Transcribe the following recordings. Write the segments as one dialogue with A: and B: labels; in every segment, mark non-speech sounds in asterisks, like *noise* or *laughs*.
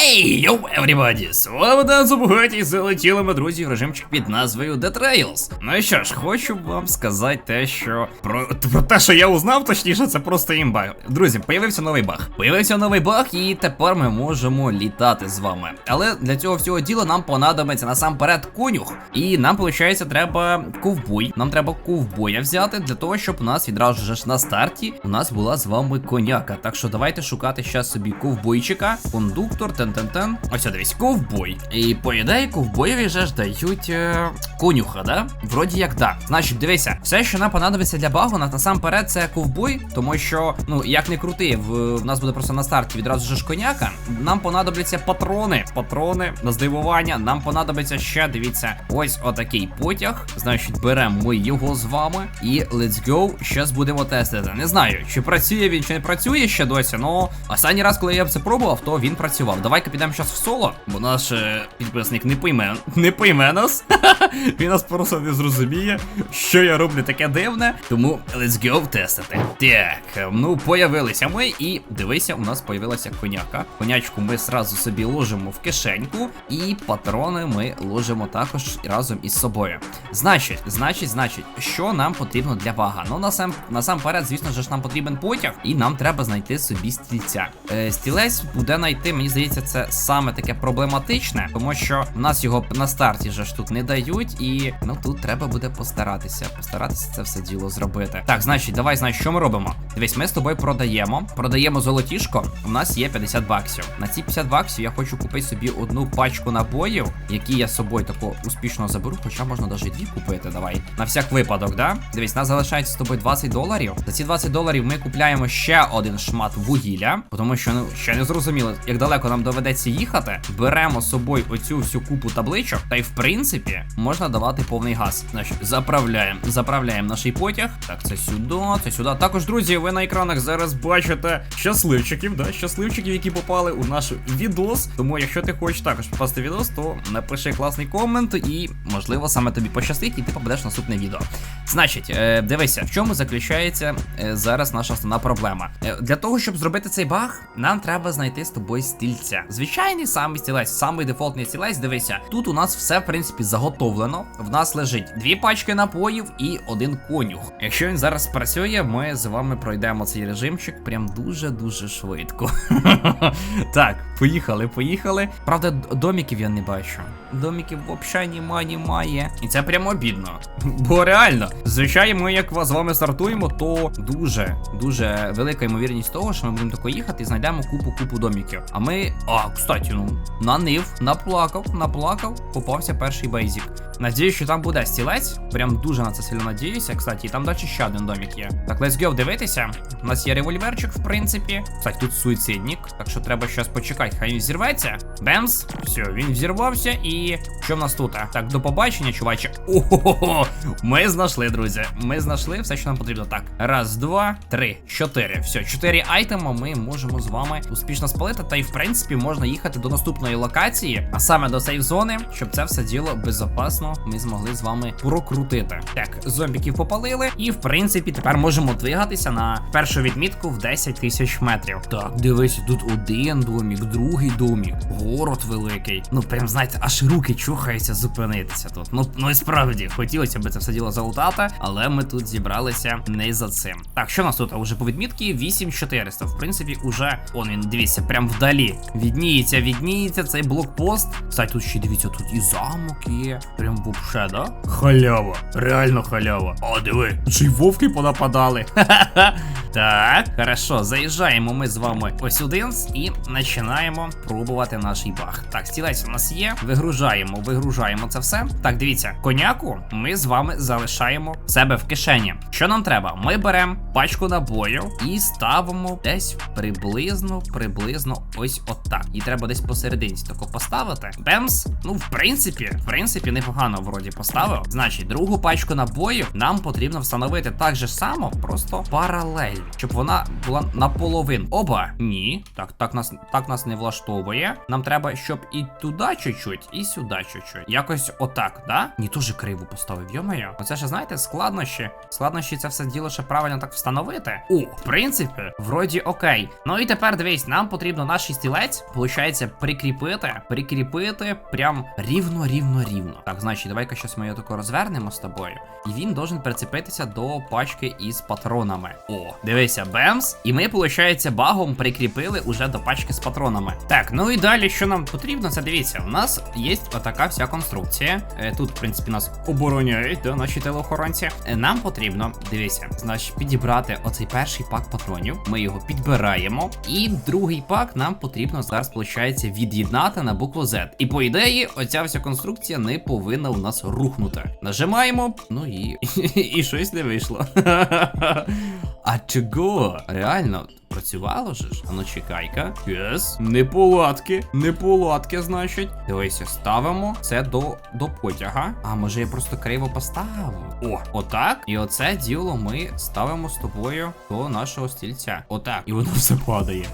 A: Хей, йоу, everybody! Вами Dan Забугаті і залетіли ми, друзі, в режимчик під назвою The Trails. Ну і що ж, хочу вам сказати те, що про, про те, що я узнав, точніше, це просто імба. Друзі, появився новий баг. Появився новий баг, і тепер ми можемо літати з вами. Але для цього всього діла нам понадобиться насамперед конюх. І нам, виходить, треба ковбой. Нам треба ковбоя взяти для того, щоб у нас відразу ж на старті у нас була з вами коняка. Так що давайте шукати ще собі ковбойчика, кондуктор, тен-тен-тен. Ось дивись, ковбой. І по ідеї, ковбоєві же ж дають е, конюха, да? Вроді як да. Значить, дивися, все, що нам понадобиться для багу, на- насамперед це ковбой, тому що, ну, як не крути, в, в нас буде просто на старті відразу ж коняка. Нам понадобляться патрони. Патрони на здивування. Нам понадобиться ще, дивіться, ось отакий потяг. Значить, беремо ми його з вами. І let's go. Щас будемо тестити. Не знаю, чи працює він, чи не працює ще досі, але останній раз, коли я це пробував, то він працював. Давай-ка підемо зараз в соло, бо наш е, підписник не пойме, не пойме нас. *laughs* він нас просто не зрозуміє, що я роблю таке дивне. Тому let's go тестити. Так, ну появилися ми, і дивися, у нас появилася коняка. Конячку ми сразу собі ложимо в кишеньку, і патрони ми ложимо також разом із собою. Значить, значить, значить, що нам потрібно для бага? Ну насам, насамперед, звісно ж, нам потрібен потяг, і нам треба знайти собі стільця. Е, стілець буде знайти, мені здається, це саме таке проблематичне, тому що в нас його на старті же ж тут не дають, і ну тут треба буде постаратися. Постаратися це все діло зробити. Так, значить, давай знаєш, що ми робимо. Дивись, ми з тобою продаємо. Продаємо золотішко. У нас є 50 баксів. На ці 50 баксів я хочу купити собі одну пачку набоїв, які я з собою тако успішно заберу. Хоча можна навіть дві купити. Давай. На всяк випадок, да? Дивись, нас залишається з тобою 20 доларів. За ці 20 доларів ми купляємо ще один шмат вугілля, тому що ну ще не зрозуміло, як далеко нам доведеться їхати. Беремо з собою оцю всю купу табличок, та й в принципі можна давати повний газ. Значить, заправляємо, заправляємо наш потяг. Так, це сюди, це сюди. Також, друзі, ви на екранах зараз бачите щасливчиків, да, щасливчиків, які попали у наш відос. Тому, якщо ти хочеш також попасти в відос, то напиши класний комент, і можливо саме тобі пощастить, і ти попадеш в наступне відео. Значить, е, дивися, в чому заключається е, зараз наша основна проблема. Е, для того, щоб зробити цей баг, нам треба знайти з тобою стільця. Звичайний самий стілець, самий дефолтний стілець. Дивися, тут у нас все в принципі заготовлено. В нас лежить дві пачки напоїв і один конюх. Якщо він зараз працює, ми з вами пройдемо цей режимчик прям дуже дуже швидко. *laughs* так, поїхали, поїхали. Правда, доміків я не бачу. Доміків взагалі немає, немає. І це прямо обідно. *laughs* Бо реально, звичайно, ми як з вами стартуємо, то дуже, дуже велика ймовірність того, що ми будемо тако їхати і знайдемо купу купу доміків. А ми. А, кстати, ну, нанив, наплакав, наплакав, попався перший бейзік. Надіюсь, що там буде стілець. Прям дуже на це сильно надіюся. Кстати, і там далі ще один домік є. Так, let's go, дивитися. У нас є револьверчик, в принципі. Кстати, тут суїцидник, так що треба щас почекати. Хай він взірветься. Бемс. Все, він взірвався. І що в нас тут? Так, до побачення, чуваче. Ого, ми знайшли, друзі. Ми знайшли все, що нам потрібно. Так, раз, два, три, чотири. Все, чотири айтема ми можемо з вами успішно спалити. Та й в принципі можна їхати до наступної локації, а саме до сейф зони, щоб це все діло безопасно ми змогли з вами прокрутити. Так, зомбіків попалили, і в принципі тепер можемо двигатися на першу відмітку в 10 тисяч метрів. Так, дивись, тут один домік, другий домік, город великий. Ну прям знаєте, аж руки чухаються зупинитися тут. Ну ну і справді хотілося б це все діло залутати, але ми тут зібралися не за цим. Так, що у нас тут? А Уже по відмітці 8400. В принципі, уже он він дивіться, прям вдалі. Відніється, відніється цей блокпост. Кстати, тут ще дивіться, тут і замок є. Прям вообще, да? Халява, реально халява. О, диви, чи й вовки понападали. Ха-ха-ха. *laughs* Так, хорошо, заїжджаємо ми з вами ось сюди і починаємо пробувати наш баг. Так, стілець у нас є. Вигружаємо, вигружаємо це все. Так, дивіться, коняку ми з вами залишаємо себе в кишені. Що нам треба? Ми беремо пачку набоїв і ставимо десь приблизно, приблизно ось отак. І треба десь посерединці тако поставити. Бемс. Ну, в принципі, в принципі, непогано вроді поставив. Значить, другу пачку набоїв нам потрібно встановити так же само, просто паралельно. Правильно. Щоб вона була наполовину. Оба. Ні. Так, так нас так нас не влаштовує. Нам треба, щоб і туди чуть-чуть, і сюди чуть-чуть. Якось отак, да? Ні, теж криво поставив. Йо-моє. Оце ще знаєте, складнощі. Складнощі це все діло ще правильно так встановити. О, в принципі, вроді окей. Ну і тепер дивись, нам потрібно наш стілець, виходить, прикріпити, прикріпити прям рівно, рівно, рівно. Так, значить, давай-ка щось ми його тако розвернемо з тобою. І він должен прицепитися до пачки із патронами. О, дивися, бемс. І ми, виходить, багом прикріпили уже до пачки з патронами. Так, ну і далі, що нам потрібно, це дивіться, у нас є отака вся конструкція. Е, Тут, в принципі, нас обороняють, да, наші телеохоронці. Е, Нам потрібно, дивіться, значить, підібрати оцей перший пак патронів. Ми його підбираємо. І другий пак нам потрібно зараз, виходить, від'єднати на букву Z. І по ідеї, оця вся конструкція не повинна у нас рухнути. Нажимаємо, ну і, *laughs* і щось не вийшло. *laughs* А чого? Реально, працювало же ж? А ну чекай-ка. Єс. Неполадки. Неполадки, значить. Дивися, ставимо це до, до потяга. А може я просто криво поставив? О, отак. І оце діло ми ставимо з тобою до нашого стільця. Отак. І воно все падає.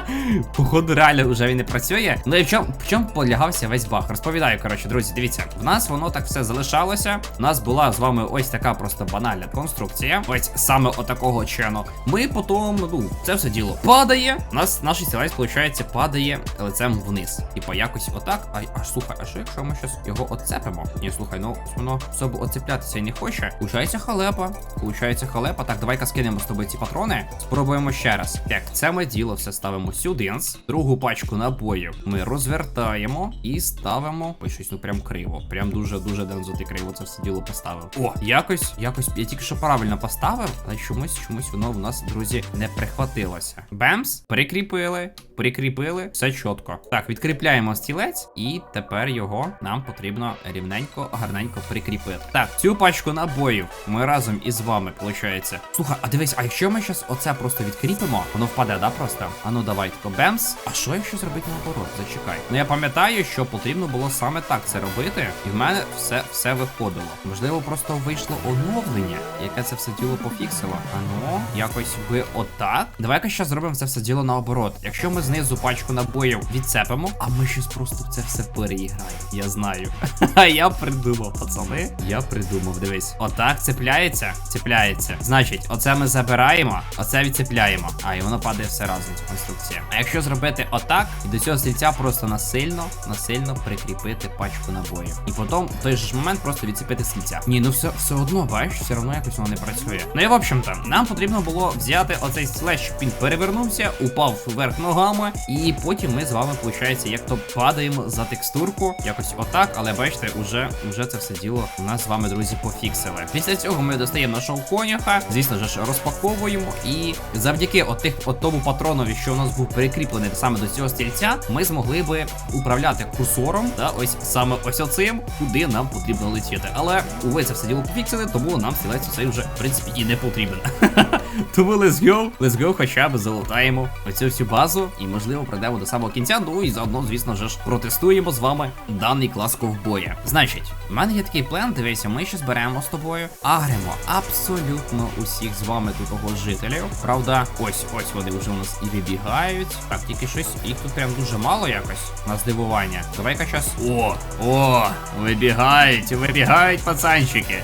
A: *laughs* Походу, реально вже він не працює. Ну і в чому, в чому полягався весь баг? Розповідаю, коротше, друзі, дивіться, в нас воно так все залишалося. У нас була з вами ось така просто банальна конструкція. Ось саме отакого чену. Ми потім, ну, це все діло падає. У нас наш стілець, виходить, падає лицем вниз. Типа якось отак. А, а слухай, а що якщо ми щас його оцепимо? Ні, слухай, ну воно особо оцеплятися не хоче. Получається халепа. Получається халепа. Так, давай-ка скинемо з тобою ці патрони. Спробуємо ще раз. Так, це ми діло все ставимо сюди. Другу пачку набоїв ми розвертаємо і ставимо. Ой, щось ну прям криво. Прям дуже-дуже дензо ти криво це все діло поставив. О, якось, якось я тільки що правильно поставив, але чомусь, чомусь воно в нас, друзі, не прихватилося. Бемс, прикріпили, прикріпили, все чітко. Так, відкріпляємо стілець, і тепер його нам потрібно рівненько, гарненько прикріпити. Так, цю пачку набоїв ми разом із вами, виходить. Слухай, а дивись, а якщо ми зараз оце просто відкріпимо, воно впаде, да, просто? А ну давай, тако бемс. А що якщо зробити наоборот? Зачекай. Ну я пам'ятаю, що потрібно було саме так це робити, і в мене все, все виходило. Можливо, просто вийшло оновлення, яке це все діло пофіксило. А ну, якось би отак. Давай-ка ще зробимо це все діло наоборот. Якщо ми знизу пачку набоїв відцепимо, а ми щось просто це все переіграємо. Я знаю. *laughs* Я придумав, пацани. Я придумав, дивись. Отак цепляється, цепляється. Значить, оце ми забираємо, оце відцепляємо. А, і воно падає все разом, ця конструкція. А якщо зробити отак, і до цього стільця просто насильно, насильно прикріпити пачку набоїв. І потім в той же ж момент просто відцепити стільця. Ні, ну все, все одно, бачиш, все одно якось воно не працює. Ну і в общем-то, нам потрібно було взяти оцей стілець, щоб він перевернувся, упав вверх ногами, і потім ми з вами, виходить, як то падаємо за текстурку, якось отак, але бачите, уже, уже це все діло у нас з вами, друзі, пофіксили. Після цього ми достаємо нашого коняха, звісно ж, розпаковуємо, і завдяки отих, от тому патронові, що у нас був прикріплений саме до цього стільця, ми змогли би управляти курсором, та ось саме ось оцим, куди нам потрібно летіти. Але увесь це все діло пофіксили, тому нам стілець цей вже в принципі і не потрібен. *laughs* Тому let's go, let's go, хоча б залутаємо оцю всю базу і можливо пройдемо до самого кінця. Ну і заодно, звісно ж, протестуємо з вами даний клас ковбоя. Значить, в мене є такий план. Дивися, ми ще зберемо з тобою, агремо абсолютно усіх з вами тут жителів. Правда, ось ось вони вже у нас і вибігають. Так, тільки щось їх тут прям дуже мало якось на здивування. Давай-ка щас. О, о, вибігають, вибігають пацанчики.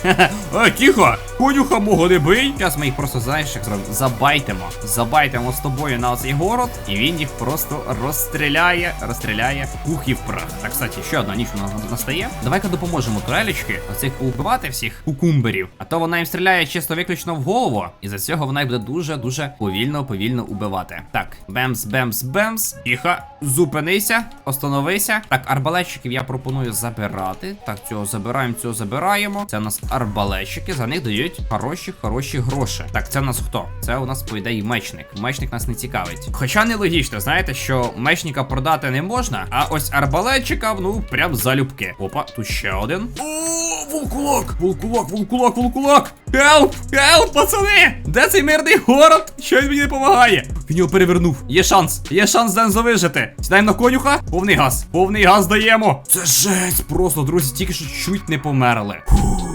A: О, *laughs* тихо! Конюха мого не бий. Зараз ми їх просто знаєш, як зробимо. Забайтимо. Забайтимо з тобою на оцей город, і він їх просто розстріляє, розстріляє пух і прах. Так, кстати, ще одна ніч у нас настає. Давай-ка допоможемо турелечки оцих убивати всіх кукумберів. А то вона їм стріляє чисто виключно в голову, і за цього вона їх буде дуже-дуже повільно, повільно убивати. Так, бемс, бемс, бемс. Тихо, зупинися, остановися. Так, арбалетчиків я пропоную забирати. Так, цього забираємо, цього забираємо. Це у нас арбалетчики, за них дають хороші, хороші гроші. Так, це у нас хто? Це у нас, по ідеї, мечник. Мечник нас не цікавить. Хоча нелогічно, знаєте, що мечника продати не можна, а ось арбалетчика, ну, прям залюбки. Опа, тут ще один. О, вулкулак! Вулкулак, вулкулак, вулкулак! Хелп! Хелп, пацани! Де цей мирний город? Щось мені не допомагає. Він його перевернув. Є шанс, є шанс Дензо вижити. Сідаємо на конюха. Повний газ. Повний газ даємо. Це жесть, просто, друзі, тільки що чуть не померли. Фух.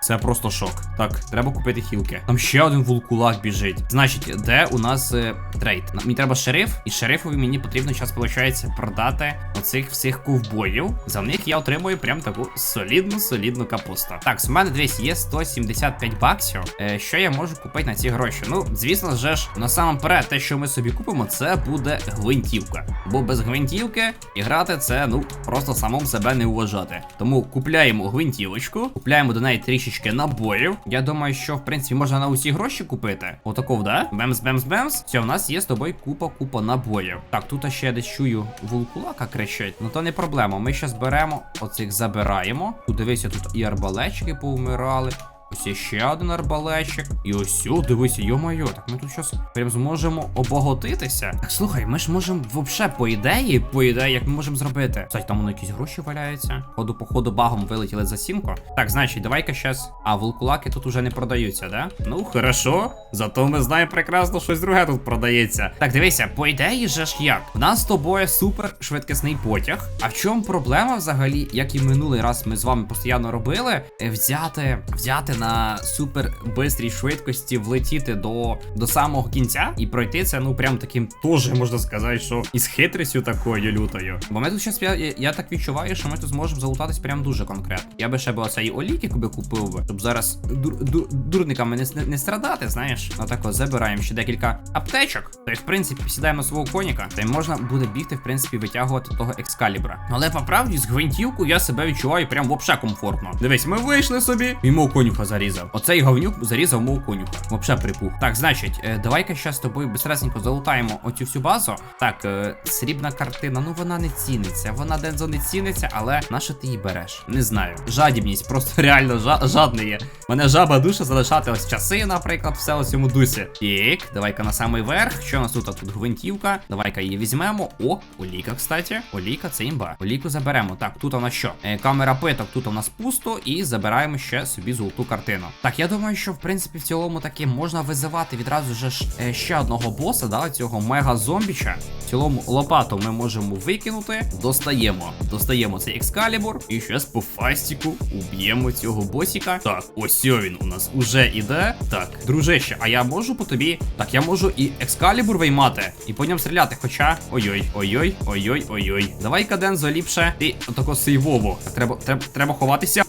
A: Це просто шок. Так, треба купити хілки. Там ще один вулкулак біжить. Значить, де у нас е, трейд? Мені треба шериф, і шерифові мені потрібно час, виходить, продати оцих всіх ковбоїв. За них я отримую прям таку солідну, солідну капусту. Так, з мене дивись, є 175 баксів. Е, що я можу купити на ці гроші? Ну, звісно ж, насамперед, те, що ми собі купимо, це буде гвинтівка. Бо без гвинтівки і це ну просто самому себе не вважати. Тому купляємо гвинтівочку, купляємо до неї трішечки набоїв. Я думаю, що в принципі можна на усі гроші купити. Отаков, да? Бемс, бемс, бемс. Все, у нас є з тобою купа, купа набоїв. Так, тут ще десь чую вулкулака кричить. Ну то не проблема. Ми ще беремо, оцих забираємо. Дивися, тут і арбалечки повмирали. Ось є ще один арбалетчик. І ось дивися, йо-моє, так ми тут щас прям зможемо обогатитися. Так слухай, ми ж можемо вообще по ідеї, по ідеї, як ми можемо зробити. Кстати, там воно якісь гроші валяються. Ходу, походу, багом вилетіли за сімко. Так, значить, давай-ка щас. А, вулкулаки тут уже не продаються, да? Ну, хорошо. Зато ми знаємо прекрасно, щось друге тут продається. Так, дивися, по ідеї же ж як? У нас з тобою супер швидкісний потяг. А в чому проблема взагалі, як і минулий раз ми з вами постійно робили, е, взяти, взяти на супер бистрій швидкості, влетіти до, до самого кінця і пройти це, ну прям таким теж можна сказати, що із хитрістю такою лютою. Бо ми тут щас, я, я, так відчуваю, що ми тут зможемо залутатись прям дуже конкретно. Я би ще би оцей олійки куби купив би, щоб зараз дур, дур, дурниками не, не, не страдати, знаєш. Отако забираємо ще декілька аптечок. То в принципі сідаємо свого коніка, та й можна буде бігти, в принципі, витягувати того екскалібра. Але по правді з гвинтівку я себе відчуваю прям вообще комфортно. Дивись, ми вийшли собі, і мого конюха зарізав. Оцей говнюк зарізав мого конюха. Вообще припух. Так, значить, е, давай-ка щас з тобою безстресенько залутаємо оцю всю базу. Так, е, срібна картина, ну вона не ціниться. Вона дензо не ціниться, але на що ти її береш? Не знаю. Жадібність, просто *laughs* реально жа жадний є. Мене жаба душа залишати ось часи, наприклад, все у цьому дусі. Так, давай-ка на самий верх. Що у нас тут? Тут гвинтівка. Давай-ка її візьмемо. О, оліка, кстати. Оліка, це імба. Оліку заберемо. Так, тут у нас що? Е, камера питок, тут у нас пусто, і забираємо ще собі золоту картину. Так, я думаю, що в принципі в цілому таки можна визивати відразу ж е, ще одного боса, да, цього мега зомбіча. В цілому лопату ми можемо викинути. Достаємо. Достаємо цей екскалібур. І щас по фастіку уб'ємо цього босіка. Так, ось він у нас уже іде. Так, дружище, а я можу по тобі. Так, я можу і екскалібур виймати, і по ньому стріляти. Хоча. Ой-ой, ой-ой, ой-ой, ой-ой. Давай-ка Дензо ліпше. Ти отако сейвово. Треба, треба, треба ховатися.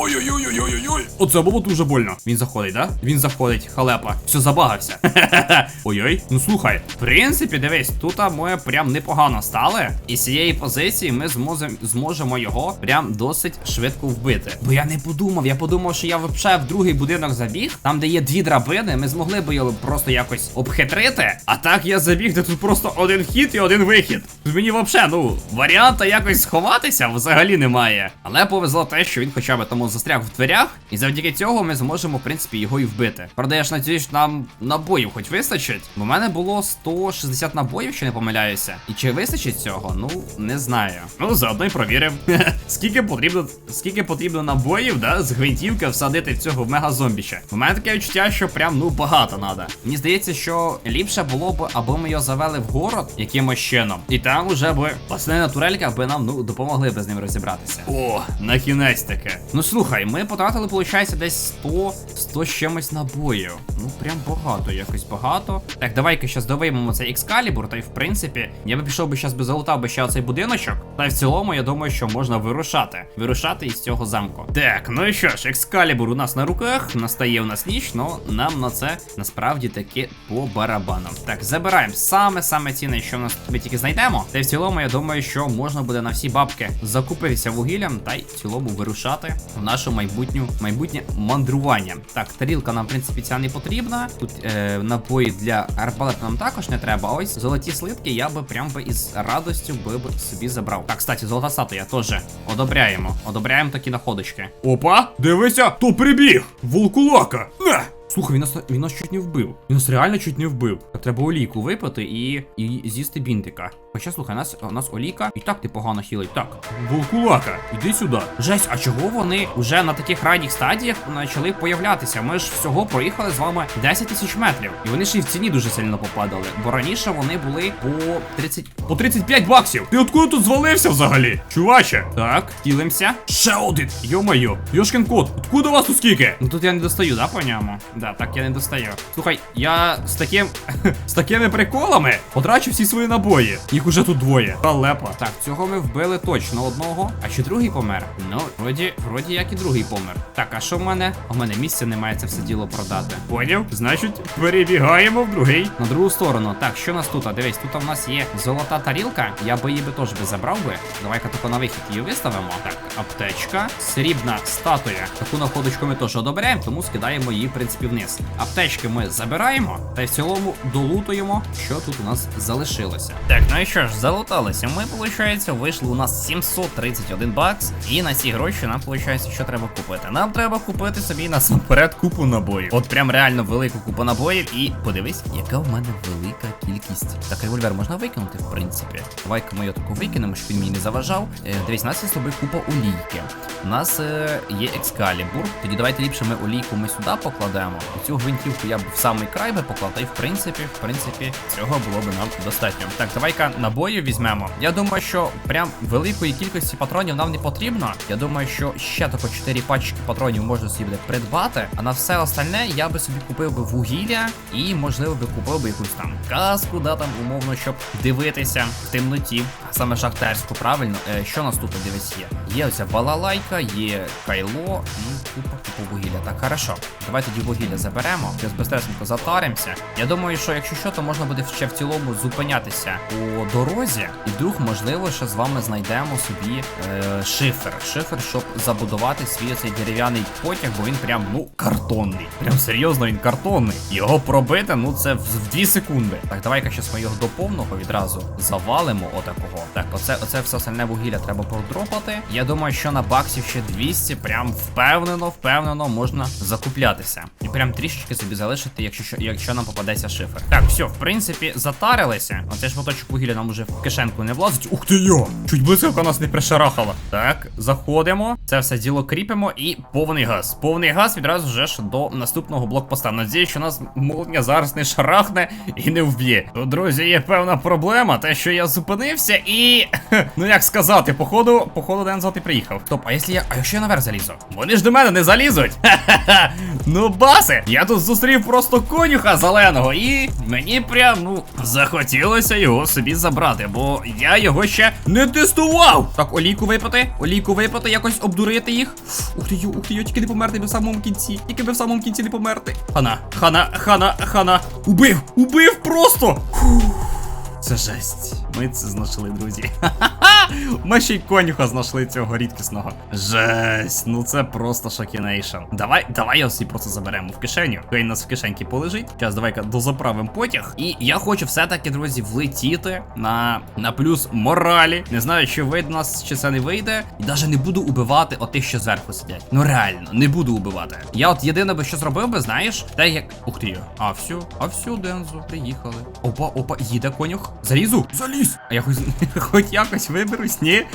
A: Ой-ой-ой-ой-ой-ой. Оце було дуже больно. Він заходить, да? Він заходить, халепа. Все, забагався. *laughs* Ой-ой. Ну слухай, в принципі, дивись, тут ми прям непогано стали. І з цієї позиції ми зможем, зможемо його прям досить швидко вбити. Бо я не подумав, я подумав, що я взагалі в другий будинок забіг, там, де є дві драбини, ми змогли би його просто якось обхитрити. А так я забіг, де тут просто один вхід і один вихід. Мені взагалі, ну, варіанта якось сховатися взагалі немає. Але повезло те, що він хоча б тому застряг в дверях, і завдяки цього ми зможемо, в принципі, його і вбити. Правда, я ж надіюсь, нам набоїв хоч вистачить. Бо в мене було 160 набоїв, що не помиляюся. І чи вистачить цього? Ну, не знаю. Ну, заодно й провірив. *laughs* скільки потрібно, скільки потрібно набоїв, да, з гвинтівки всадити в цього мега-зомбіча. У мене таке відчуття, що прям ну багато надо. Мені здається, що ліпше було б, аби ми його завели в город якимось чином. І там уже би пасне на турельках би нам ну допомогли би з ним розібратися. О, на кінець таке. Ну слухай, ми потратили, виходить, десь 100, 100 з чимось набоїв. Ну прям багато, якось багато. Так, давай-ка щас довиймемо цей екскалібур, та й в принципі, я би пішов би щас би залутав би ще оцей будиночок. Та й в цілому, я думаю, що можна вирушати. Вирушати із цього замку. Так, ну і що ж, екскалібур у нас на руках, настає у нас ніч, но нам на це насправді таки по барабану. Так, забираємо саме саме цінне, що в нас ми тільки знайдемо. Та й в цілому, я думаю, що можна буде на всі бабки закупитися вугіллям та й в цілому вирушати в нашу майбутню майбутнє мандрування. Так, тарілка нам, в принципі, ця не потрібна. Тут е, напої для арбалету нам також не треба. А ось золоті слитки я би прям би із радостю би, собі забрав. Так, кстати, золота статуя теж одобряємо. Одобряємо такі находочки. Опа, дивися, то прибіг! Волкулака! На! Слухай, він нас, він нас чуть не вбив. Він нас реально чуть не вбив. Так треба олійку випити і, і з'їсти бінтика. Хоча слухай, у нас, у нас Оліка і так ти погано хілить. Так, Волкулака, іди сюди. Жесть, а чого вони вже на таких ранніх стадіях почали появлятися? Ми ж всього проїхали з вами 10 тисяч метрів. І вони ще й в ціні дуже сильно попадали. Бо раніше вони були по 30. По 35 баксів. Ти откуда тут звалився взагалі? Чуваче. Так, хілимося. Ще один. Йо-моє, Йошкін кот, откуда у вас тут скільки? Ну тут я не достаю, да, по ньому? Да, так я не достаю. Слухай, я з таким. *laughs* з такими приколами потрачу всі свої набої. Їх уже тут двоє. Халепа. Так, цього ми вбили точно одного. А чи другий помер? Ну, вроді, вроді як і другий помер. Так, а що в мене? У мене місця немає це все діло продати. Поняв? Значить, перебігаємо в другий. На другу сторону. Так, що у нас тут? А дивись, тут у нас є золота тарілка. Я би її би теж би забрав би. Давай-ка тако на вихід її виставимо. Так, аптечка, срібна статуя. Таку находочку ми теж одобряємо, тому скидаємо її, в принципі, вниз. Аптечки ми забираємо та й в цілому долутуємо, що тут у нас залишилося. Так, ну і що ж, залуталися. Ми, виходить, вийшли у нас 731 бакс. І на ці гроші нам, виходить, що треба купити. Нам треба купити собі насамперед купу набоїв. От прям реально велику купу набоїв. І подивись, яка в мене велика кількість. Так, револьвер можна викинути, в принципі. Давай-ка ми його таку викинемо, щоб він мені не заважав. Е, дивись, у нас є тобою купа олійки. У нас е, є екскалібур. Тоді давайте ліпше ми олійку ми сюди покладемо. Цю гвинтівку я б в самий край би поклав, та й в принципі, в принципі, цього було б нам достатньо. Так, давай-ка набої візьмемо. Я думаю, що прям великої кількості патронів нам не потрібно. Я думаю, що ще тако 4 пачки патронів можна собі буде придбати. А на все остальне я би собі купив би вугілля і, можливо, би купив би якусь там каску, да, там умовно, щоб дивитися в темноті. Саме шахтерську, правильно. Е, що у нас тут дивись є? Є оця балалайка, є кайло і купа купа вугілля. Так, хорошо. Давай тоді вугілля заберемо. Зараз безстресненько затаримося. Я думаю, що якщо що, то можна буде ще в цілому зупинятися по дорозі. І вдруг, можливо, ще з вами знайдемо собі е, шифер. Шифер, щоб забудувати свій цей дерев'яний потяг, бо він прям, ну, картонний. Прям серйозно він картонний. Його пробити, ну це в, в 2 секунди. Так, давай-ка щас ми його до повного відразу завалимо отакого. Так, оце, оце все остальне вугілля треба продропати. Я думаю, що на баксів ще 200, прям впевнено, впевнено можна закуплятися. І прям трішечки собі залишити, якщо якщо нам попадеться шифер. Так, все, в принципі, затарилися. Оце ж моточок вугілля нам уже в кишенку не влазить. Ух ти йо! Чуть блискавка нас не пришарахала. Так, заходимо. Це все діло кріпимо і повний газ. Повний газ відразу вже ж до наступного блокпоста. Надіюсь, що нас молодня зараз не шарахне і не вб'є. Тут, друзі, є певна проблема, те, що я зупинився і. *laughs* Ну як сказати, походу, походу, Дензо, ти приїхав. Топ, а якщо я. А якщо я наверх залізу? Вони ж до мене не залізуть. Ха-ха-ха. *laughs* Ну, баси, я тут зустрів просто конюха зеленого, і мені прям, ну, захотілося його собі забрати, бо я його ще не тестував. Так, олійку випити, олійку випити, якось обдурити їх. Ух ти йо, ух ти йо, тільки не померти би в самому кінці. Тільки би в самому кінці не померти. Хана, хана, хана, хана. Убив, убив просто. Фух. Це жесть. Ми це знайшли, друзі. Ха-ха-ха! Ми ще й конюха знайшли цього рідкісного. Жесть, ну це просто шокінейшн. Давай, давай його всі просто заберемо в кишеню. Хай нас в кишеньки полежить. Зараз давай-ка дозаправимо потяг. І я хочу все-таки, друзі, влетіти на, на плюс моралі. Не знаю, чи вийде нас, чи це не вийде. І навіть не буду убивати отих, що зверху сидять. Ну реально, не буду убивати. Я от єдине би що зробив би, знаєш, те як. Ух ти. А все, а все, Дензо, приїхали. Опа, опа, їде конюх. Залізу? Заліз! А я хоч, *laughs* хоч якось виберусь, ні?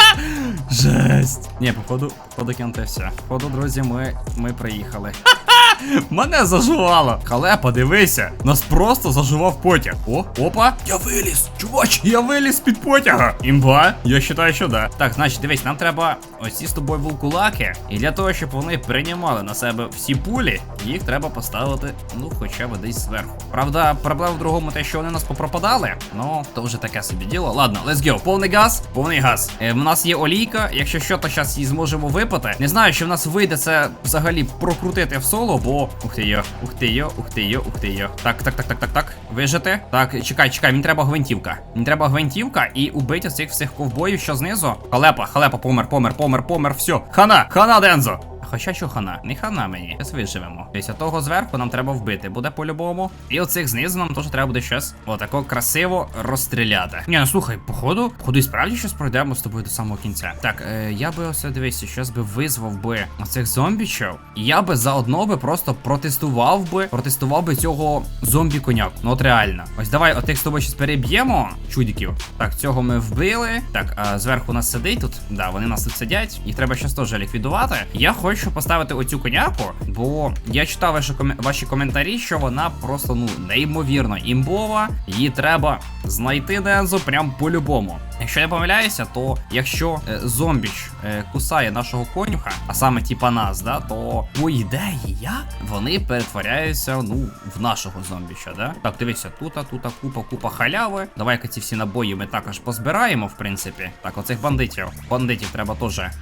A: *laughs* Жесть. Ні, походу, походу кінте все. Походу, друзі, ми, ми приїхали. *laughs* Мене зажувало. Хале, подивися. Нас просто зажував потяг. О, опа. Я виліз. Чувач, я виліз під потяга. Імба? Я вважаю, що да. Так, значить, дивись, нам треба оці з тобою вулкулаки. І для того, щоб вони приймали на себе всі пулі, їх треба поставити, ну, хоча б десь зверху. Правда, проблема в другому те, що вони нас попропадали. Ну, то вже таке собі діло. Ладно, let's go. Повний газ, повний газ. Е, в нас є олійка. Якщо що, то зараз її зможемо випити. Не знаю, чи в нас вийде це взагалі прокрутити в соло, бо. Ух ти йо, ух ти йо, ух ти йо, ух ти йо. Так, так, так, так, так, так. Вижити. Так, чекай, чекай, мені треба гвинтівка. Мені треба гвинтівка і убити цих всіх ковбоїв, що знизу. Халепа, халепа, помер, помер, помер, помер, все. Хана, хана, Дензо. Хоча що хана, не хана мені. Зараз виживемо. Після того зверху нам треба вбити, буде по-любому. І оцих знизу нам теж треба буде щас отако красиво розстріляти. Ні, ну слухай, походу, походу і справді щось пройдемо з тобою до самого кінця. Так, е, я би ось дивися, щас би визвав би оцих зомбічів. І я би заодно би просто протестував би, протестував би цього зомбі коняку. Ну от реально. Ось давай отих з тобою щас переб'ємо чудиків. Так, цього ми вбили. Так, а зверху нас сидить тут. Да, вони нас тут сидять. Їх треба щас теж ліквідувати. Я хочу поставити оцю коняку, бо я читав ваші, ваші коментарі, що вона просто ну неймовірно імбова. Її треба знайти Дензо прям по-любому. Якщо я помиляюся, то якщо е, зомбіч е, кусає нашого конюха, а саме типа нас, да, то по ідеї я вони перетворяються ну в нашого зомбіча, да? Так, дивися, тут, тут купа, купа халяви. Давай-ка ці всі набої ми також позбираємо, в принципі. Так, оцих бандитів. Бандитів треба теж е,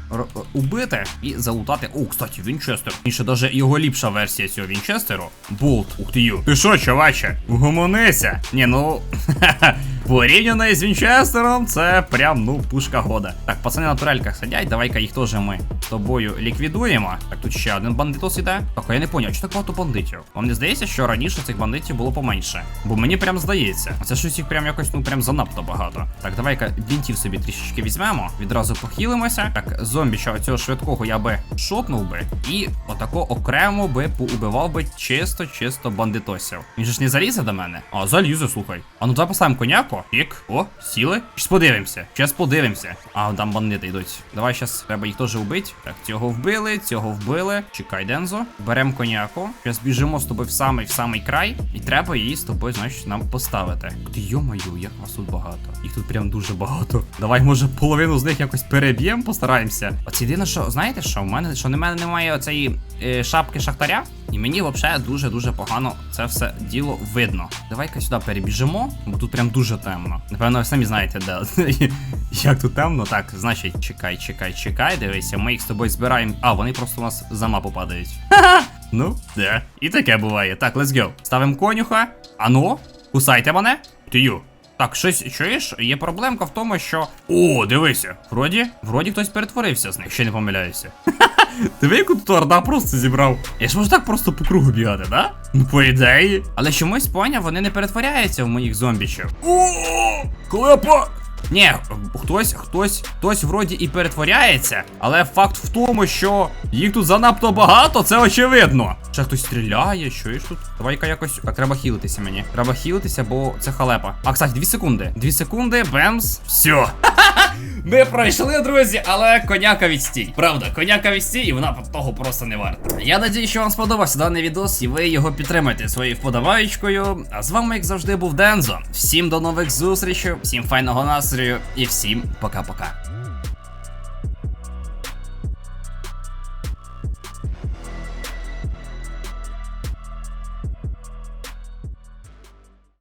A: убити і залутати. О, кстати, Вінчестер. Інше даже його ліпша версія цього Вінчестеру. Болт. Ух ти ю. Ти що, чуваче? Угомонися. Ні, ну. *laughs* Порівняно з Вінчестером, це прям, ну, пушка года. Так, пацани на турельках сидять, давай-ка їх теж ми з тобою ліквідуємо. Так, тут ще один бандитос іде. Так, я не поняв, чи так багато бандитів? Вам не здається, що раніше цих бандитів було поменше? Бо мені прям здається. Це щось їх прям якось, ну прям занадто багато. Так, давай-ка бінтів собі трішечки візьмемо, відразу похилимося. Так, зомбіча цього швидкого я би шотнув би. І отако окремо би поубивав би чисто-чисто бандитосів. Він же ж не залізе до мене? А, залізе, слухай. А ну давай поставимо коняку. Пік. О, сіли. Щас подивимося. Щас подивимося. А, там бандити йдуть. Давай щас треба їх теж вбити. Так, цього вбили, цього вбили. Чекай, Дензо. Беремо коняку. Щас біжимо з тобою в самий в самий край. І треба її з тобою, значить, нам поставити. Ти йомаю, як вас тут багато. Їх тут прям дуже багато. Давай, може, половину з них якось переб'ємо, постараємося. От єдине, що знаєте, що в мене що в мене немає оцеї е, шапки шахтаря, і мені взагалі дуже-дуже погано це все діло видно. Давай-ка сюди перебіжимо, бо тут прям дуже темно. Напевно, ви самі знаєте, де *laughs* як тут темно. Так, значить, чекай, чекай, чекай, дивися, ми їх з тобою збираємо. А, вони просто у нас за мапу падають. Ха-ха! Ну, де. І таке буває. Так, let's go. Ставимо конюха. Ану, кусайте мене. Тию. Так, щось чуєш? Є проблемка в тому, що. О, дивися. Вроді, вроді хтось перетворився з них, ще не помиляюся. *laughs* Диви, яку тут орда просто зібрав. Я ж можу так просто по кругу бігати, да? Ну, по ідеї. Але чомусь поняв, вони не перетворяються в моїх зомбічів. О, клепа! Ні, хтось, хтось, хтось вроді і перетворяється, але факт в тому, що їх тут занадто багато, це очевидно. Ще хтось стріляє, що ж тут? Давай-ка якось. Так, треба хілитися мені. Треба хілитися, бо це халепа. А, кстати, дві секунди. Дві секунди, бемс. Все. *laughs* Ми пройшли, друзі, але коняка відстій. Правда, коняка відстій, і вона того просто не варта. Я надію, що вам сподобався даний відос, і ви його підтримаєте своєю вподобаєчкою. А з вами, як завжди, був Дензо. Всім до нових зустрічей, всім файного настрою і всім пока-пока.